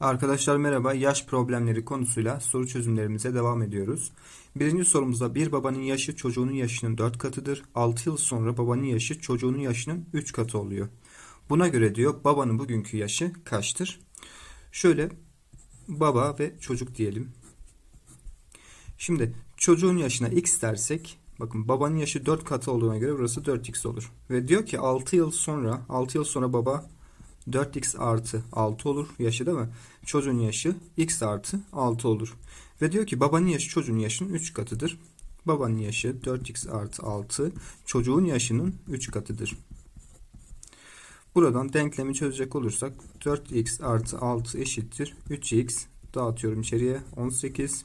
Arkadaşlar merhaba. Yaş problemleri konusuyla soru çözümlerimize devam ediyoruz. Birinci sorumuzda bir babanın yaşı çocuğunun yaşının 4 katıdır. 6 yıl sonra babanın yaşı çocuğunun yaşının 3 katı oluyor. Buna göre diyor babanın bugünkü yaşı kaçtır? Şöyle baba ve çocuk diyelim. Şimdi çocuğun yaşına x dersek bakın babanın yaşı 4 katı olduğuna göre burası 4x olur. Ve diyor ki 6 yıl sonra 6 yıl sonra baba 4x artı 6 olur yaşı değil mi? Çocuğun yaşı x artı 6 olur. Ve diyor ki babanın yaşı çocuğun yaşının 3 katıdır. Babanın yaşı 4x artı 6 çocuğun yaşının 3 katıdır. Buradan denklemi çözecek olursak 4x artı 6 eşittir 3x dağıtıyorum içeriye 18.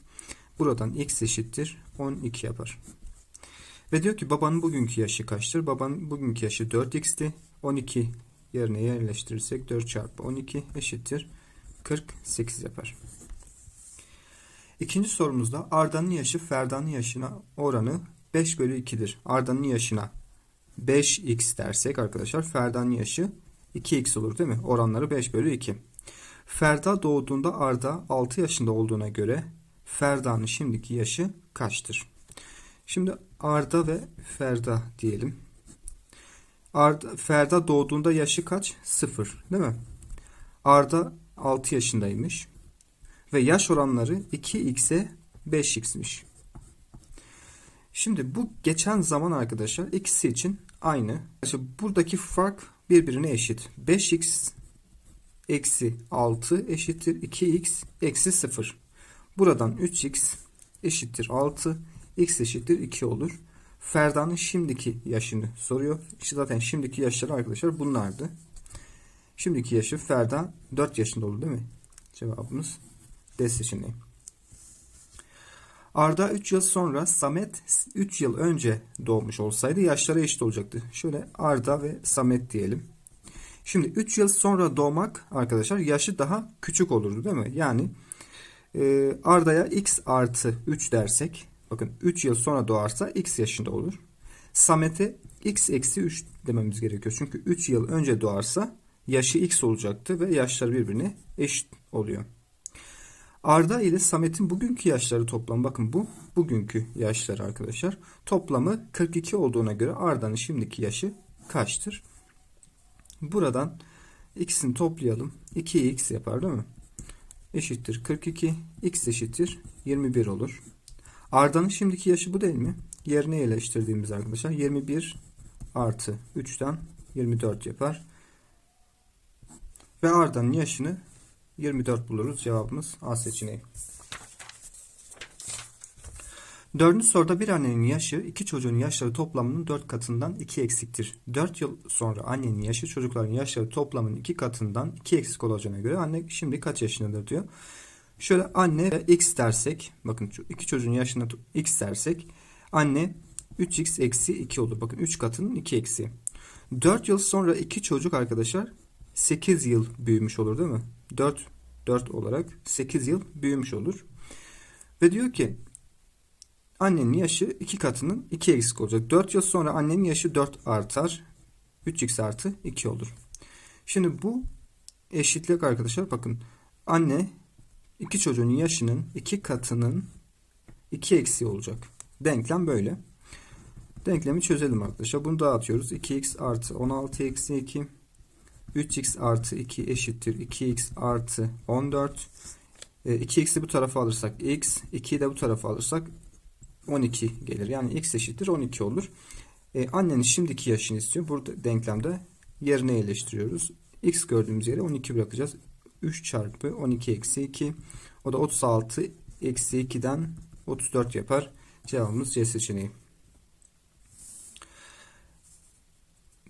Buradan x eşittir 12 yapar. Ve diyor ki babanın bugünkü yaşı kaçtır? Babanın bugünkü yaşı 4x'ti. 12 yerine yerleştirirsek 4 çarpı 12 eşittir 48 yapar. İkinci sorumuzda Arda'nın yaşı Ferda'nın yaşına oranı 5 bölü 2'dir. Arda'nın yaşına 5x dersek arkadaşlar Ferda'nın yaşı 2x olur değil mi? Oranları 5 bölü 2. Ferda doğduğunda Arda 6 yaşında olduğuna göre Ferda'nın şimdiki yaşı kaçtır? Şimdi Arda ve Ferda diyelim. Arda, Ferda doğduğunda yaşı kaç? 0 değil mi? Arda 6 yaşındaymış. Ve yaş oranları 2x'e 5x'miş. Şimdi bu geçen zaman arkadaşlar ikisi için aynı. İşte buradaki fark birbirine eşit. 5x eksi 6 eşittir 2x eksi 0. Buradan 3x eşittir 6 x eşittir 2 olur. Ferda'nın şimdiki yaşını soruyor. İşte zaten şimdiki yaşları arkadaşlar bunlardı. Şimdiki yaşı Ferda 4 yaşında oldu değil mi? Cevabımız D seçeneği. Arda 3 yıl sonra Samet 3 yıl önce doğmuş olsaydı yaşları eşit olacaktı. Şöyle Arda ve Samet diyelim. Şimdi 3 yıl sonra doğmak arkadaşlar yaşı daha küçük olurdu değil mi? Yani e, Arda'ya x artı 3 dersek bakın 3 yıl sonra doğarsa x yaşında olur. Samet'e x eksi 3 dememiz gerekiyor. Çünkü 3 yıl önce doğarsa yaşı x olacaktı ve yaşları birbirine eşit oluyor. Arda ile Samet'in bugünkü yaşları toplamı bakın bu bugünkü yaşları arkadaşlar. Toplamı 42 olduğuna göre Arda'nın şimdiki yaşı kaçtır? Buradan x'ini toplayalım. 2x yapar değil mi? Eşittir 42. x eşittir 21 olur. Arda'nın şimdiki yaşı bu değil mi? Yerine yerleştirdiğimiz arkadaşlar 21 artı 3'ten 24 yapar. Ve Arda'nın yaşını 24 buluruz. Cevabımız A seçeneği. Dördüncü soruda bir annenin yaşı iki çocuğun yaşları toplamının 4 katından 2 eksiktir. 4 yıl sonra annenin yaşı çocukların yaşları toplamının 2 katından 2 eksik olacağına göre anne şimdi kaç yaşındadır diyor. Şöyle anne x dersek bakın iki çocuğun yaşına x dersek anne 3x eksi 2 olur. Bakın 3 katının 2 eksi. 4 yıl sonra iki çocuk arkadaşlar 8 yıl büyümüş olur değil mi? 4 4 olarak 8 yıl büyümüş olur. Ve diyor ki annenin yaşı 2 katının 2 eksik olacak. 4 yıl sonra annenin yaşı 4 artar. 3x artı 2 olur. Şimdi bu eşitlik arkadaşlar bakın anne iki çocuğun yaşının 2 katının 2 eksiği olacak. Denklem böyle. Denklemi çözelim arkadaşlar. Bunu dağıtıyoruz. 2x artı 16 eksi 2 3x artı 2 eşittir 2x artı 14. E, 2x'i bu tarafa alırsak x, 2'yi de bu tarafa alırsak 12 gelir. Yani x eşittir 12 olur. E, annenin şimdiki yaşını istiyor. Burada denklemde yerine yerleştiriyoruz. x gördüğümüz yere 12 bırakacağız. 3 çarpı 12 eksi 2. O da 36 eksi 2'den 34 yapar. Cevabımız C seçeneği.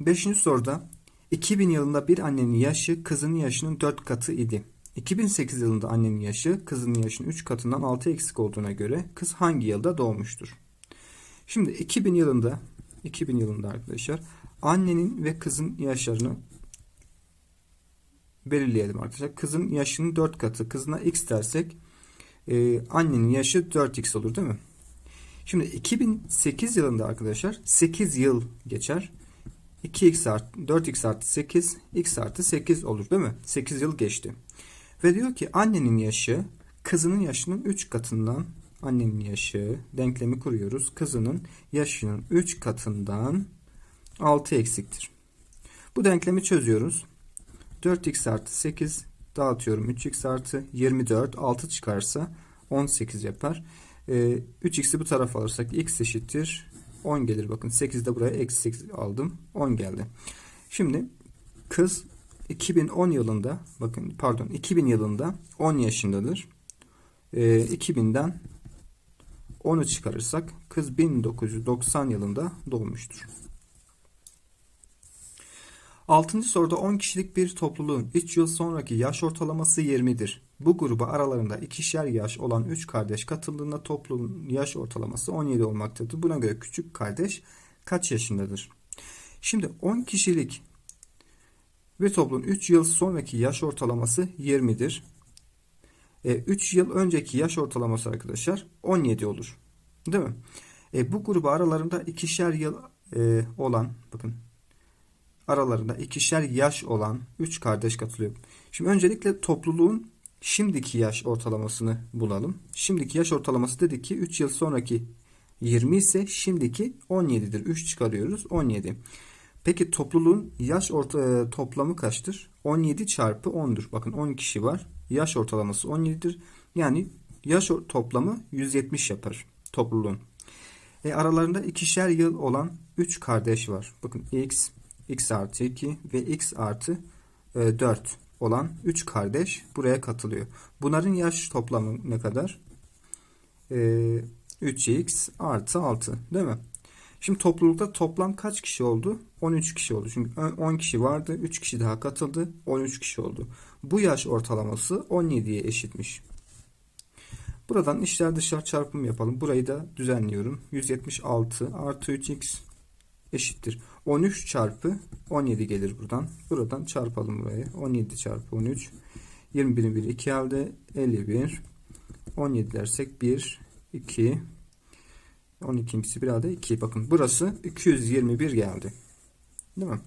Beşinci soruda 2000 yılında bir annenin yaşı kızının yaşının 4 katı idi. 2008 yılında annenin yaşı kızının yaşının 3 katından 6 eksik olduğuna göre kız hangi yılda doğmuştur? Şimdi 2000 yılında 2000 yılında arkadaşlar annenin ve kızın yaşlarını belirleyelim arkadaşlar. Kızın yaşının 4 katı. Kızına x dersek e, annenin yaşı 4x olur değil mi? Şimdi 2008 yılında arkadaşlar 8 yıl geçer. 2x artı 4x artı 8 x artı 8 olur değil mi? 8 yıl geçti. Ve diyor ki annenin yaşı kızının yaşının 3 katından annenin yaşı denklemi kuruyoruz. Kızının yaşının 3 katından 6 eksiktir. Bu denklemi çözüyoruz. 4x artı 8 dağıtıyorum. 3x artı 24 6 çıkarsa 18 yapar. Ee, 3x'i bu tarafa alırsak x eşittir 10 gelir. Bakın 8 de buraya eksi 8 aldım. 10 geldi. Şimdi kız 2010 yılında bakın pardon 2000 yılında 10 yaşındadır. Ee, 2000'den 10'u çıkarırsak kız 1990 yılında doğmuştur. Altıncı soruda 10 kişilik bir topluluğun 3 yıl sonraki yaş ortalaması 20'dir. Bu gruba aralarında ikişer yaş olan 3 kardeş katıldığında topluluğun yaş ortalaması 17 olmaktadır. Buna göre küçük kardeş kaç yaşındadır? Şimdi 10 kişilik bir topluluğun 3 yıl sonraki yaş ortalaması 20'dir. E, 3 yıl önceki yaş ortalaması arkadaşlar 17 olur. Değil mi? E, bu gruba aralarında ikişer yıl e, olan bakın aralarında ikişer yaş olan 3 kardeş katılıyor. Şimdi öncelikle topluluğun şimdiki yaş ortalamasını bulalım. Şimdiki yaş ortalaması dedik ki 3 yıl sonraki 20 ise şimdiki 17'dir. 3 çıkarıyoruz 17. Peki topluluğun yaş orta, e, toplamı kaçtır? 17 çarpı 10'dur. Bakın 10 kişi var. Yaş ortalaması 17'dir. Yani yaş toplamı 170 yapar topluluğun. E, aralarında ikişer yıl olan 3 kardeş var. Bakın x, x artı 2 ve x artı e, 4 olan 3 kardeş buraya katılıyor. Bunların yaş toplamı ne kadar? E, 3x artı 6 değil mi? Şimdi toplulukta toplam kaç kişi oldu? 13 kişi oldu. Çünkü 10 kişi vardı. 3 kişi daha katıldı. 13 kişi oldu. Bu yaş ortalaması 17'ye eşitmiş. Buradan içler dışlar çarpım yapalım. Burayı da düzenliyorum. 176 artı 3x eşittir. 13 çarpı 17 gelir buradan. Buradan çarpalım burayı. 17 çarpı 13. 21'in 1 2 elde 51. 17 dersek 1 2 12'si bir elde 2. Bakın burası 221 geldi. Değil mi?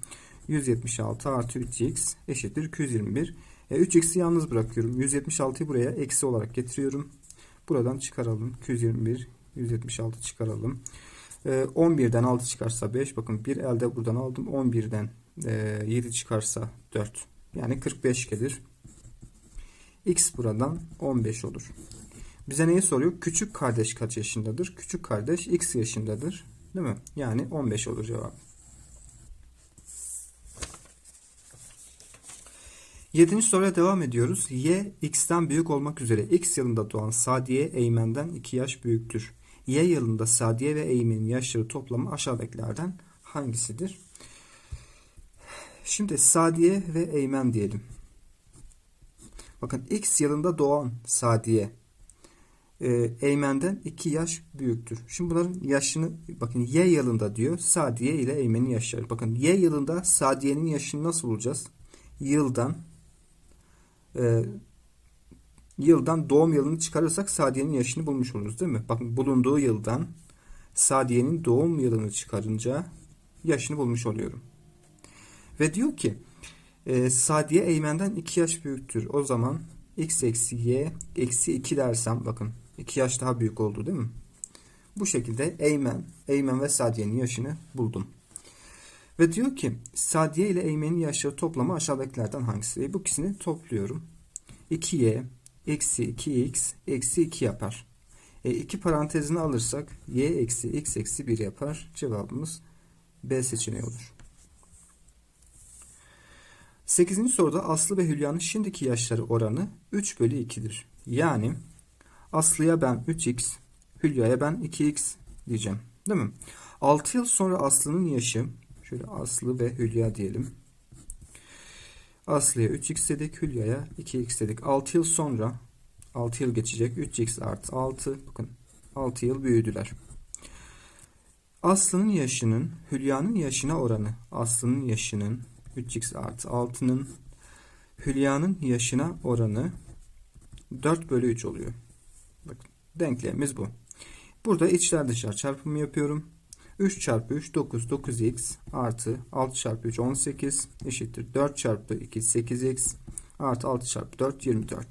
176 artı 3x eşittir 221. E, 3x'i yalnız bırakıyorum. 176'yı buraya eksi olarak getiriyorum. Buradan çıkaralım. 221 176 çıkaralım. 11'den ee, 6 çıkarsa 5. Bakın bir elde buradan aldım. 11'den 7 e, çıkarsa 4. Yani 45 gelir. X buradan 15 olur. Bize neyi soruyor? Küçük kardeş kaç yaşındadır? Küçük kardeş X yaşındadır. Değil mi? Yani 15 olur cevap. Yedinci soruya devam ediyoruz. Y x'ten büyük olmak üzere x yılında doğan Sadiye Eymen'den 2 yaş büyüktür. Y yılında Sadiye ve Eymen'in yaşları toplamı aşağıdakilerden hangisidir? Şimdi Sadiye ve Eymen diyelim. Bakın X yılında doğan Sadiye e, Eymen'den 2 yaş büyüktür. Şimdi bunların yaşını bakın Y yılında diyor Sadiye ile Eymen'in yaşları. Bakın Y yılında Sadiye'nin yaşını nasıl bulacağız? Yıldan e, yıldan doğum yılını çıkarırsak Sadiye'nin yaşını bulmuş oluruz değil mi? Bakın bulunduğu yıldan Sadiye'nin doğum yılını çıkarınca yaşını bulmuş oluyorum. Ve diyor ki e, Sadiye Eymen'den 2 yaş büyüktür. O zaman x eksi y eksi 2 dersem bakın 2 yaş daha büyük oldu değil mi? Bu şekilde Eymen, Eymen ve Sadiye'nin yaşını buldum. Ve diyor ki Sadiye ile Eymen'in yaşları toplamı aşağıdakilerden hangisi? Bu ikisini topluyorum. 2y eksi 2x eksi 2 yapar. E, iki parantezini alırsak y eksi x eksi 1 yapar. Cevabımız B seçeneği olur. 8. soruda Aslı ve Hülya'nın şimdiki yaşları oranı 3 bölü 2'dir. Yani Aslı'ya ben 3x, Hülya'ya ben 2x diyeceğim. Değil mi? 6 yıl sonra Aslı'nın yaşı, şöyle Aslı ve Hülya diyelim. Aslı'ya 3x dedik. Hülya'ya 2x dedik. 6 yıl sonra 6 yıl geçecek. 3x artı 6. Bakın 6 yıl büyüdüler. Aslı'nın yaşının Hülya'nın yaşına oranı. Aslı'nın yaşının 3x artı 6'nın Hülya'nın yaşına oranı 4 bölü 3 oluyor. Bakın denklemimiz bu. Burada içler dışlar çarpımı yapıyorum. 3 çarpı 3 9 9x artı 6 çarpı 3 18 eşittir 4 çarpı 2 8x Artı 6 çarpı 4 24.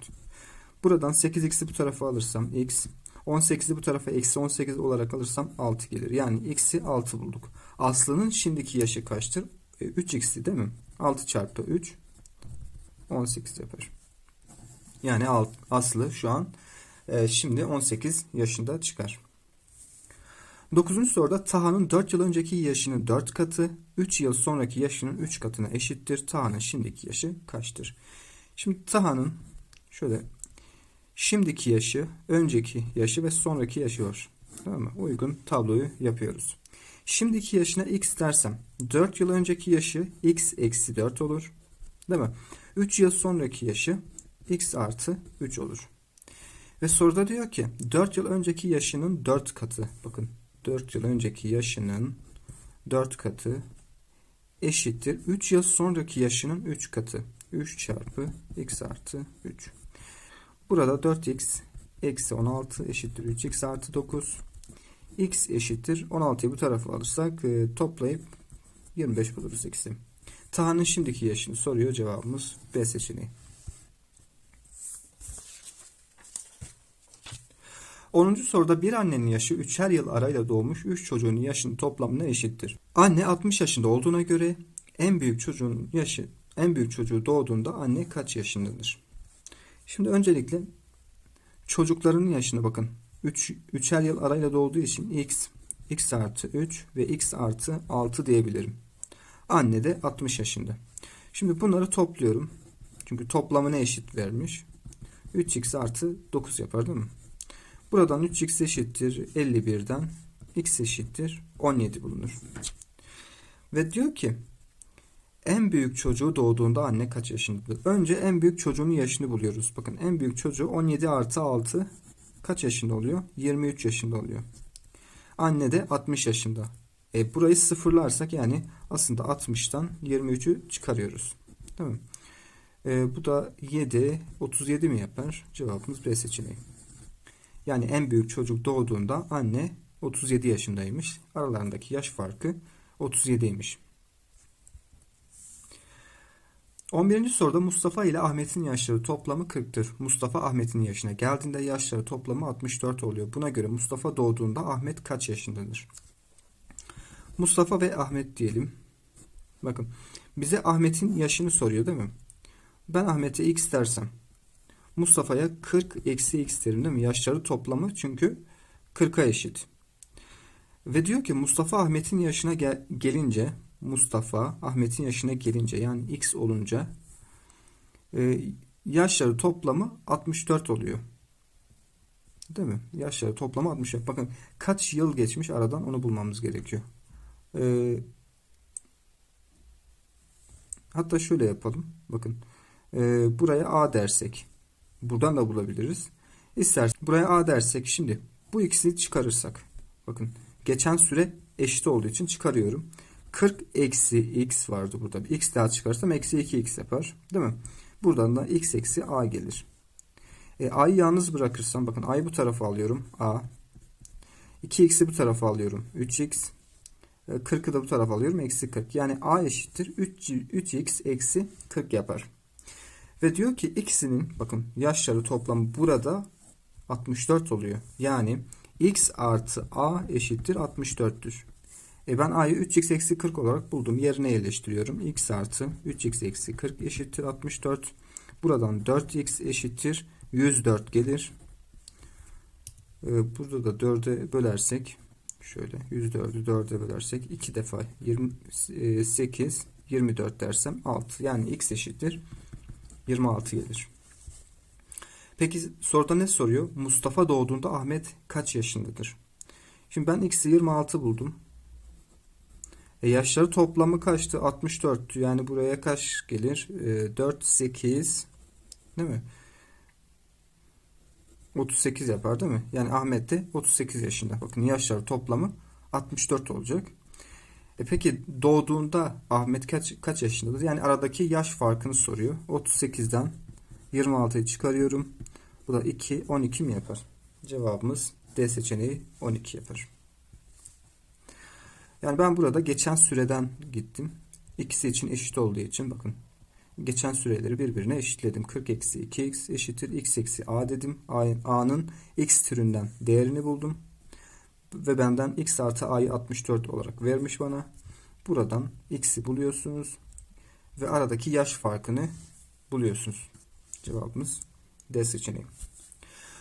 Buradan 8x'i bu tarafa alırsam x 18'i bu tarafa eksi 18 olarak alırsam 6 gelir. Yani x'i 6 bulduk. Aslı'nın şimdiki yaşı kaçtır? E, 3x'i değil mi? 6 çarpı 3 18 yapar. Yani Aslı şu an e, şimdi 18 yaşında çıkar. 9. soruda Taha'nın 4 yıl önceki yaşının 4 katı 3 yıl sonraki yaşının 3 katına eşittir. Taha'nın şimdiki yaşı kaçtır? Şimdi Taha'nın şöyle şimdiki yaşı, önceki yaşı ve sonraki yaşı var. Tamam mı? Uygun tabloyu yapıyoruz. Şimdiki yaşına x dersem 4 yıl önceki yaşı x eksi 4 olur. Değil mi? 3 yıl sonraki yaşı x artı 3 olur. Ve soruda diyor ki 4 yıl önceki yaşının 4 katı. Bakın 4 yıl önceki yaşının 4 katı eşittir. 3 yıl sonraki yaşının 3 katı. 3 çarpı x artı 3. Burada 4x eksi 16 eşittir 3x artı 9. x eşittir 16'yı bu tarafa alırsak e, toplayıp 25 buluruz x'i. Taha'nın şimdiki yaşını soruyor. Cevabımız B seçeneği. 10. soruda bir annenin yaşı 3'er yıl arayla doğmuş 3 çocuğun yaşının toplamına eşittir. Anne 60 yaşında olduğuna göre en büyük çocuğun yaşı en büyük çocuğu doğduğunda anne kaç yaşındadır? Şimdi öncelikle çocukların yaşına bakın. 3 üç, 3'er yıl arayla doğduğu için x x artı 3 ve x artı 6 diyebilirim. Anne de 60 yaşında. Şimdi bunları topluyorum. Çünkü toplamı ne eşit vermiş? 3x artı 9 yapar değil mi? Buradan 3x eşittir 51'den x eşittir 17 bulunur. Ve diyor ki en büyük çocuğu doğduğunda anne kaç yaşındadır? Önce en büyük çocuğun yaşını buluyoruz. Bakın en büyük çocuğu 17 artı 6 kaç yaşında oluyor? 23 yaşında oluyor. Anne de 60 yaşında. E, burayı sıfırlarsak yani aslında 60'tan 23'ü çıkarıyoruz. Değil mi? E, bu da 7, 37 mi yapar? Cevabımız B seçeneği. Yani en büyük çocuk doğduğunda anne 37 yaşındaymış. Aralarındaki yaş farkı 37'ymiş. 11. soruda Mustafa ile Ahmet'in yaşları toplamı 40'tır. Mustafa Ahmet'in yaşına geldiğinde yaşları toplamı 64 oluyor. Buna göre Mustafa doğduğunda Ahmet kaç yaşındadır? Mustafa ve Ahmet diyelim. Bakın bize Ahmet'in yaşını soruyor değil mi? Ben Ahmet'e x dersem Mustafa'ya 40 eksi x derim değil mi? Yaşları toplamı çünkü 40'a eşit. Ve diyor ki Mustafa Ahmet'in yaşına gel gelince Mustafa Ahmet'in yaşına gelince yani x olunca e, yaşları toplamı 64 oluyor. Değil mi? Yaşları toplamı 64. Bakın kaç yıl geçmiş aradan onu bulmamız gerekiyor. E, hatta şöyle yapalım. Bakın e, buraya A dersek buradan da bulabiliriz. İstersek buraya A dersek şimdi bu ikisini çıkarırsak bakın geçen süre eşit olduğu için çıkarıyorum. 40 eksi x vardı burada. x daha çıkarsam eksi 2x yapar. Değil mi? Buradan da x eksi a gelir. E, a'yı yalnız bırakırsam bakın a'yı bu tarafa alıyorum. a. 2x'i bu tarafa alıyorum. 3x. E, 40'ı da bu tarafa alıyorum. Eksi 40. Yani a eşittir. 3, 3x eksi 40 yapar. Ve diyor ki ikisinin bakın yaşları toplamı burada 64 oluyor. Yani x artı a eşittir 64'tür. E ben a'yı 3x eksi 40 olarak buldum. Yerine yerleştiriyorum. x artı 3x eksi 40 eşittir 64. Buradan 4x eşittir 104 gelir. E, burada da 4'e bölersek şöyle 104'ü 4'e bölersek 2 defa 28 24 dersem 6. Yani x eşittir 26 gelir. Peki soruda ne soruyor? Mustafa doğduğunda Ahmet kaç yaşındadır? Şimdi ben x'i 26 buldum. E yaşları toplamı kaçtı? 64. Yani buraya kaç gelir? E, 4, 8 değil mi? 38 yapar değil mi? Yani Ahmet de 38 yaşında. Bakın yaşları toplamı 64 olacak. E peki doğduğunda Ahmet kaç, kaç yaşındadır? Yani aradaki yaş farkını soruyor. 38'den 26'yı çıkarıyorum. Bu da 2, 12 mi yapar? Cevabımız D seçeneği 12 yapar. Yani ben burada geçen süreden gittim. İkisi için eşit olduğu için bakın. geçen süreleri birbirine eşitledim. 40 eksi 2x eşittir x eksi a dedim. A'nın x türünden değerini buldum. Ve benden x artı a'yı 64 olarak vermiş bana. Buradan x'i buluyorsunuz. Ve aradaki yaş farkını buluyorsunuz. Cevabımız D seçeneği.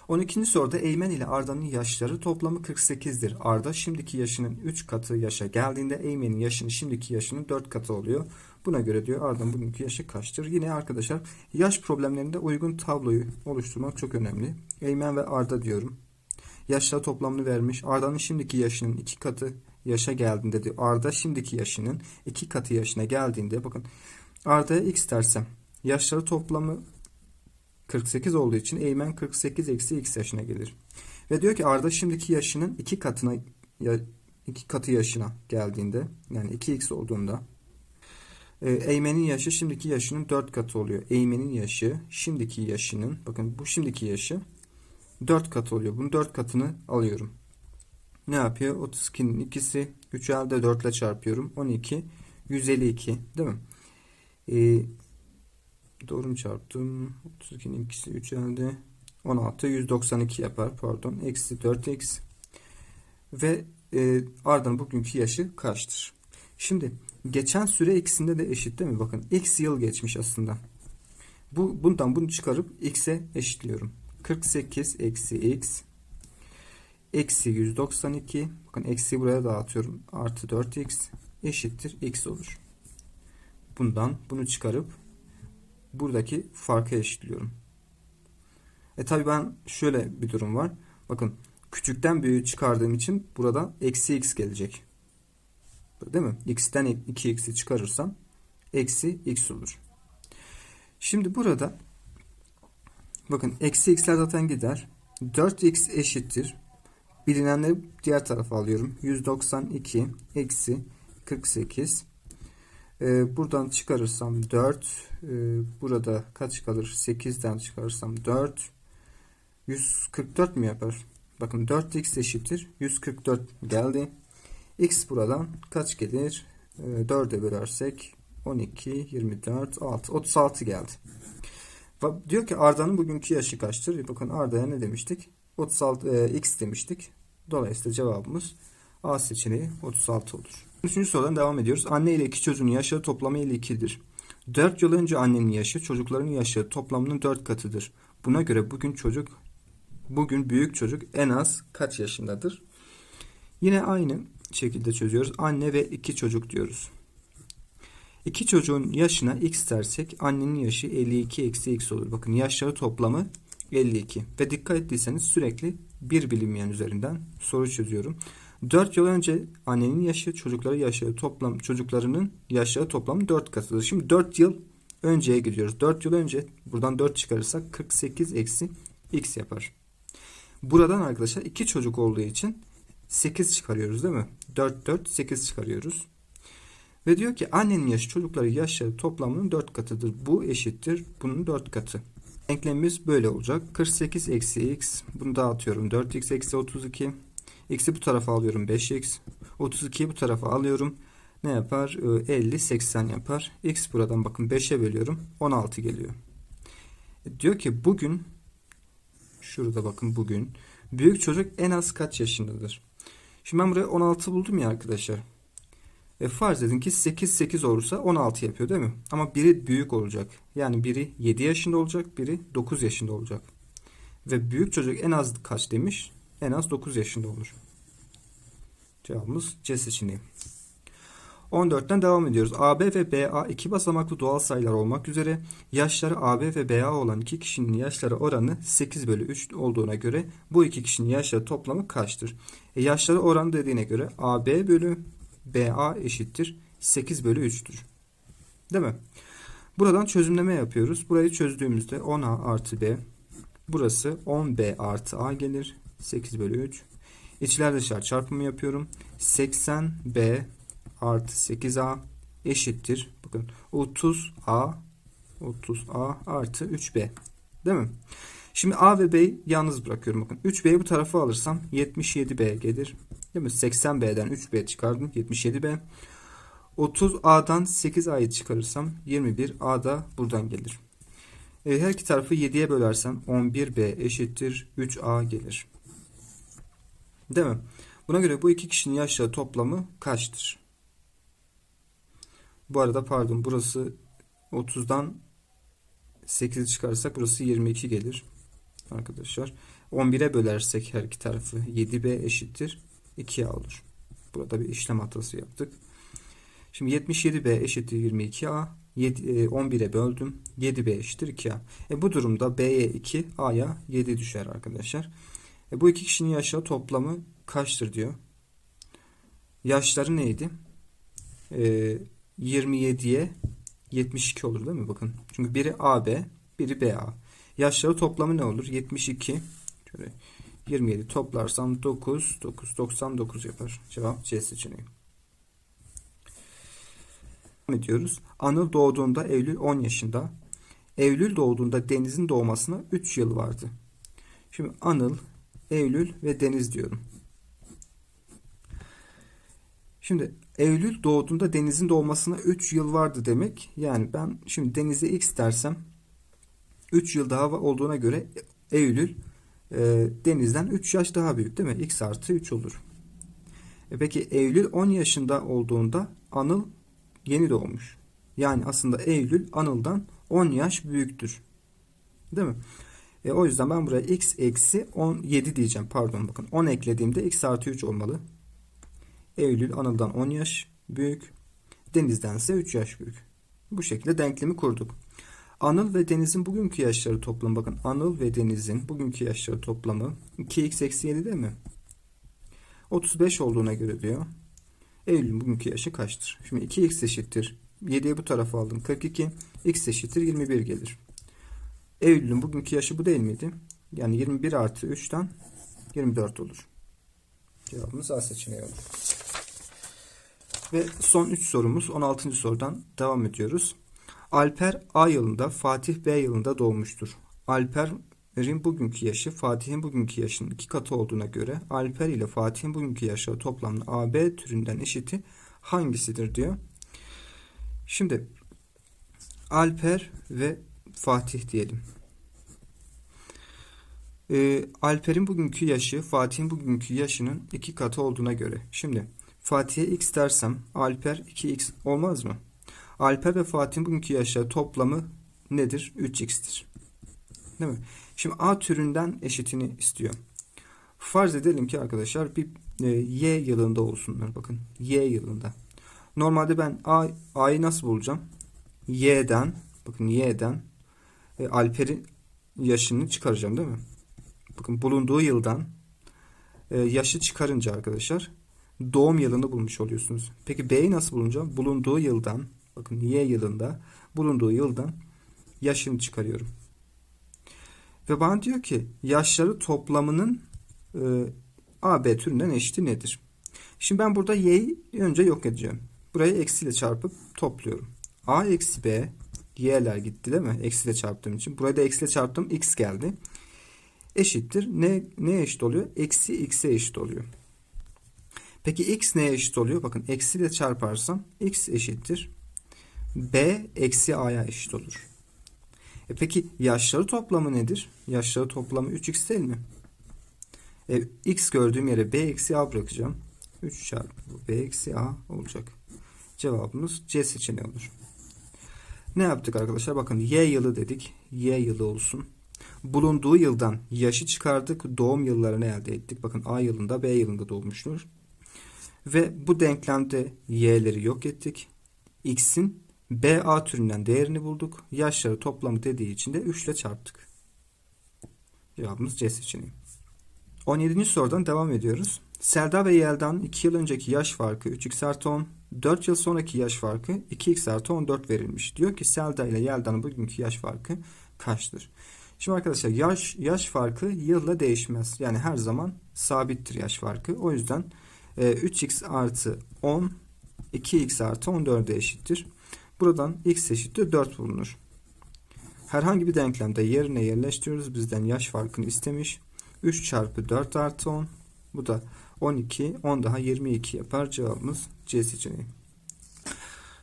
12. soruda Eymen ile Arda'nın yaşları toplamı 48'dir. Arda şimdiki yaşının 3 katı yaşa geldiğinde Eymen'in yaşının şimdiki yaşının 4 katı oluyor. Buna göre diyor Arda'nın bugünkü yaşı kaçtır? Yine arkadaşlar yaş problemlerinde uygun tabloyu oluşturmak çok önemli. Eymen ve Arda diyorum. Yaşlar toplamını vermiş. Arda'nın şimdiki yaşının 2 katı yaşa geldiğinde diyor. Arda şimdiki yaşının 2 katı yaşına geldiğinde bakın Arda'ya x dersem yaşları toplamı 48 olduğu için Eymen 48 eksi x yaşına gelir. Ve diyor ki Arda şimdiki yaşının 2 katına iki katı yaşına geldiğinde yani 2x olduğunda Eymen'in yaşı şimdiki yaşının 4 katı oluyor. Eymen'in yaşı şimdiki yaşının bakın bu şimdiki yaşı 4 katı oluyor. Bunun 4 katını alıyorum. Ne yapıyor? 32'nin ikisi 3 elde 4 ile çarpıyorum. 12 152 değil mi? Ee, doğru mu çarptım? 32'nin ikisi 3 elde 16 192 yapar pardon. Eksi 4x ve e, ardından bugünkü yaşı kaçtır? Şimdi geçen süre ikisinde de eşit değil mi? Bakın x yıl geçmiş aslında. Bu, bundan bunu çıkarıp x'e eşitliyorum. 48 eksi x eksi 192 bakın eksi buraya dağıtıyorum artı 4x eşittir x olur. Bundan bunu çıkarıp buradaki farkı eşitliyorum. E tabi ben şöyle bir durum var. Bakın küçükten büyüğü çıkardığım için burada eksi x gelecek. Değil mi? x'ten 2x'i çıkarırsam eksi x olur. Şimdi burada bakın eksi x'ler zaten gider. 4x eşittir. Bilinenleri diğer tarafa alıyorum. 192 eksi 48 ee, buradan çıkarırsam 4 ee, burada kaç kalır? 8'den çıkarırsam 4 144 mi yapar? Bakın 4x eşittir. 144 geldi. X buradan kaç gelir? Ee, 4'e bölersek 12 24 6 36 geldi diyor ki Arda'nın bugünkü yaşı kaçtır bakın Arda'ya ne demiştik 36 e, x demiştik dolayısıyla cevabımız A seçeneği 36 olur. Üçüncü sorudan devam ediyoruz. Anne ile iki çocuğun yaşı toplamı 52'dir. 4 yıl önce annenin yaşı çocukların yaşı toplamının 4 katıdır. Buna göre bugün çocuk bugün büyük çocuk en az kaç yaşındadır? Yine aynı şekilde çözüyoruz. Anne ve iki çocuk diyoruz. İki çocuğun yaşına x dersek annenin yaşı 52 eksi x olur. Bakın yaşları toplamı 52. Ve dikkat ettiyseniz sürekli bir bilinmeyen üzerinden soru çözüyorum. 4 yıl önce annenin yaşı çocukları yaşı toplam çocuklarının yaşları toplam 4 katıdır. Şimdi 4 yıl önceye gidiyoruz. 4 yıl önce buradan 4 çıkarırsak 48 eksi x yapar. Buradan arkadaşlar 2 çocuk olduğu için 8 çıkarıyoruz değil mi? 4 4 8 çıkarıyoruz. Ve diyor ki annenin yaşı çocukları yaşları toplamının 4 katıdır. Bu eşittir bunun 4 katı. Denklemimiz böyle olacak. 48 eksi x bunu dağıtıyorum. 4x eksi 32 X'i bu tarafa alıyorum 5x. 32'yi bu tarafa alıyorum. Ne yapar? 50, ee, 80 yapar. X buradan bakın 5'e bölüyorum. 16 geliyor. E, diyor ki bugün şurada bakın bugün büyük çocuk en az kaç yaşındadır? Şimdi ben buraya 16 buldum ya arkadaşlar. E farz edin ki 8 8 olursa 16 yapıyor değil mi? Ama biri büyük olacak. Yani biri 7 yaşında olacak, biri 9 yaşında olacak. Ve büyük çocuk en az kaç demiş? en az 9 yaşında olur. Cevabımız C seçeneği. 14'ten devam ediyoruz. AB ve BA iki basamaklı doğal sayılar olmak üzere yaşları AB ve BA olan iki kişinin yaşları oranı 8 bölü 3 olduğuna göre bu iki kişinin yaşları toplamı kaçtır? E yaşları oranı dediğine göre AB bölü BA eşittir 8 bölü 3'tür. Değil mi? Buradan çözümleme yapıyoruz. Burayı çözdüğümüzde 10A artı B burası 10B artı A gelir. 8 bölü 3. İçler dışlar çarpımı yapıyorum. 80B artı 8A eşittir. Bakın 30A 30A artı 3B. Değil mi? Şimdi A ve B'yi yalnız bırakıyorum. Bakın 3B'yi bu tarafa alırsam 77B gelir. Değil mi? 80B'den 3B çıkardım. 77B. 30A'dan 8A'yı çıkarırsam 21A da buradan gelir. E, her iki tarafı 7'ye bölersem 11B eşittir 3A gelir. Değil mi? Buna göre bu iki kişinin yaşları toplamı kaçtır? Bu arada pardon burası 30'dan 8'i çıkarırsak burası 22 gelir. Arkadaşlar 11'e bölersek her iki tarafı 7B eşittir 2A olur. Burada bir işlem hatası yaptık. Şimdi 77B eşittir 22A. 11'e böldüm. 7B eşittir 2A. E bu durumda B'ye 2, A'ya 7 düşer arkadaşlar. E bu iki kişinin yaşları toplamı kaçtır diyor. Yaşları neydi? E, 27'ye 72 olur değil mi? Bakın. Çünkü biri AB, biri BA. Yaşları toplamı ne olur? 72. Şöyle 27 toplarsam 9, 9, 99 yapar. Cevap C seçeneği. ediyoruz. Anıl doğduğunda Eylül 10 yaşında. Eylül doğduğunda Deniz'in doğmasına 3 yıl vardı. Şimdi Anıl, Eylül ve Deniz diyorum. Şimdi Eylül doğduğunda Deniz'in doğmasına 3 yıl vardı demek. Yani ben şimdi Deniz'e X dersem 3 yıl daha olduğuna göre Eylül e, Deniz'den 3 yaş daha büyük değil mi? X artı 3 olur. E peki Eylül 10 yaşında olduğunda Anıl yeni doğmuş. Yani aslında Eylül Anıl'dan 10 yaş büyüktür. Değil mi? E, o yüzden ben buraya x eksi 17 diyeceğim. Pardon bakın 10 eklediğimde x artı 3 olmalı. Eylül Anıl'dan 10 yaş büyük. Deniz'den ise 3 yaş büyük. Bu şekilde denklemi kurduk. Anıl ve Deniz'in bugünkü yaşları toplamı bakın. Anıl ve Deniz'in bugünkü yaşları toplamı 2x eksi 7 değil mi? 35 olduğuna göre diyor. Eylül'ün bugünkü yaşı kaçtır? Şimdi 2x eşittir. 7'yi bu tarafa aldım. 42. x eşittir 21 gelir. Eylül'ün bugünkü yaşı bu değil miydi? Yani 21 artı 3'ten 24 olur. Cevabımız A seçeneği olur. Ve son 3 sorumuz 16. sorudan devam ediyoruz. Alper A yılında, Fatih B yılında doğmuştur. Alper'in bugünkü yaşı Fatih'in bugünkü yaşının iki katı olduğuna göre Alper ile Fatih'in bugünkü yaşı toplamlı AB türünden eşiti hangisidir diyor. Şimdi Alper ve Fatih diyelim. Ee, Alper'in bugünkü yaşı Fatih'in bugünkü yaşının iki katı olduğuna göre. Şimdi Fatih'e x dersem Alper 2x olmaz mı? Alper ve Fatih'in bugünkü yaşları toplamı nedir? 3x'tir. Değil mi? Şimdi A türünden eşitini istiyor. Farz edelim ki arkadaşlar bir e, y yılında olsunlar. Bakın y yılında. Normalde ben A, A'yı nasıl bulacağım? Y'den bakın Y'den e, Alper'in yaşını çıkaracağım değil mi? Bakın bulunduğu yıldan e, yaşı çıkarınca arkadaşlar doğum yılını bulmuş oluyorsunuz. Peki B'yi nasıl bulacağım? Bulunduğu yıldan bakın Y yılında bulunduğu yıldan yaşını çıkarıyorum. Ve bana diyor ki yaşları toplamının e, AB türünden eşiti nedir? Şimdi ben burada y'yi önce yok edeceğim. Burayı eksiyle çarpıp topluyorum. A eksi B y'ler gitti değil mi? Eksiyle çarptığım için. Burayı da eksiyle çarptım. X geldi. Eşittir. Ne, ne eşit oluyor? Eksi x'e eşit oluyor. Peki x neye eşit oluyor? Bakın eksiyle çarparsam x eşittir. B eksi a'ya eşit olur. E peki yaşları toplamı nedir? Yaşları toplamı 3x değil mi? E, x gördüğüm yere b eksi a bırakacağım. 3 çarpı b eksi a olacak. Cevabımız C seçeneği olur. Ne yaptık arkadaşlar? Bakın y yılı dedik. Y yılı olsun. Bulunduğu yıldan yaşı çıkardık. Doğum yıllarını elde ettik. Bakın A yılında B yılında doğmuştur. Ve bu denklemde y'leri yok ettik. X'in BA türünden değerini bulduk. Yaşları toplamı dediği için de 3 ile çarptık. Cevabımız C seçeneği. 17. sorudan devam ediyoruz. Selda ve Yelda'nın 2 yıl önceki yaş farkı 3x artı 10, 4 yıl sonraki yaş farkı 2x artı 14 verilmiş. Diyor ki Selda ile Yelda'nın bugünkü yaş farkı kaçtır? Şimdi arkadaşlar yaş yaş farkı yılla değişmez. Yani her zaman sabittir yaş farkı. O yüzden e, 3x artı 10 2x artı 14'e eşittir. Buradan x eşittir 4 bulunur. Herhangi bir denklemde yerine yerleştiriyoruz. Bizden yaş farkını istemiş. 3 çarpı 4 artı 10. Bu da 12. 10 daha 22 yapar. Cevabımız C seçeneği.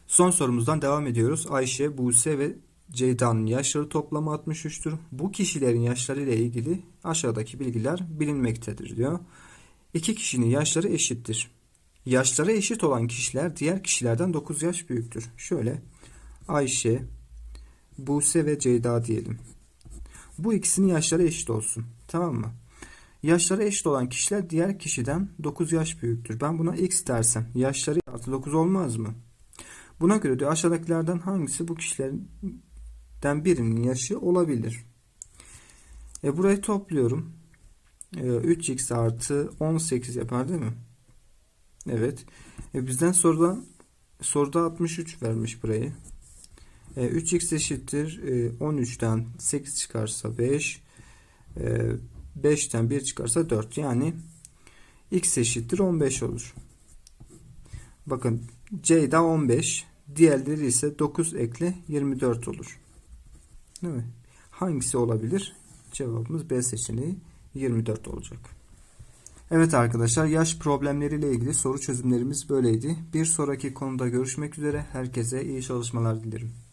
Son sorumuzdan devam ediyoruz. Ayşe, Buse ve Ceyda'nın yaşları toplamı 63'tür. Bu kişilerin yaşları ile ilgili aşağıdaki bilgiler bilinmektedir diyor. İki kişinin yaşları eşittir. Yaşları eşit olan kişiler diğer kişilerden 9 yaş büyüktür. Şöyle Ayşe, Buse ve Ceyda diyelim. Bu ikisinin yaşları eşit olsun. Tamam mı? Yaşları eşit olan kişiler diğer kişiden 9 yaş büyüktür. Ben buna x dersem yaşları artı 9 olmaz mı? Buna göre diyor aşağıdakilerden hangisi bu kişilerden birinin yaşı olabilir? E burayı topluyorum. E, 3x artı 18 yapar değil mi? Evet. E, bizden soruda soruda 63 vermiş burayı. E, 3x eşittir. E, 13'ten 8 çıkarsa 5. E, 5'ten 1 çıkarsa 4. Yani x eşittir 15 olur. Bakın C'da 15. Diğerleri ise 9 ekle 24 olur. Değil mi? Hangisi olabilir? Cevabımız B seçeneği 24 olacak. Evet arkadaşlar yaş problemleriyle ilgili soru çözümlerimiz böyleydi. Bir sonraki konuda görüşmek üzere. Herkese iyi çalışmalar dilerim.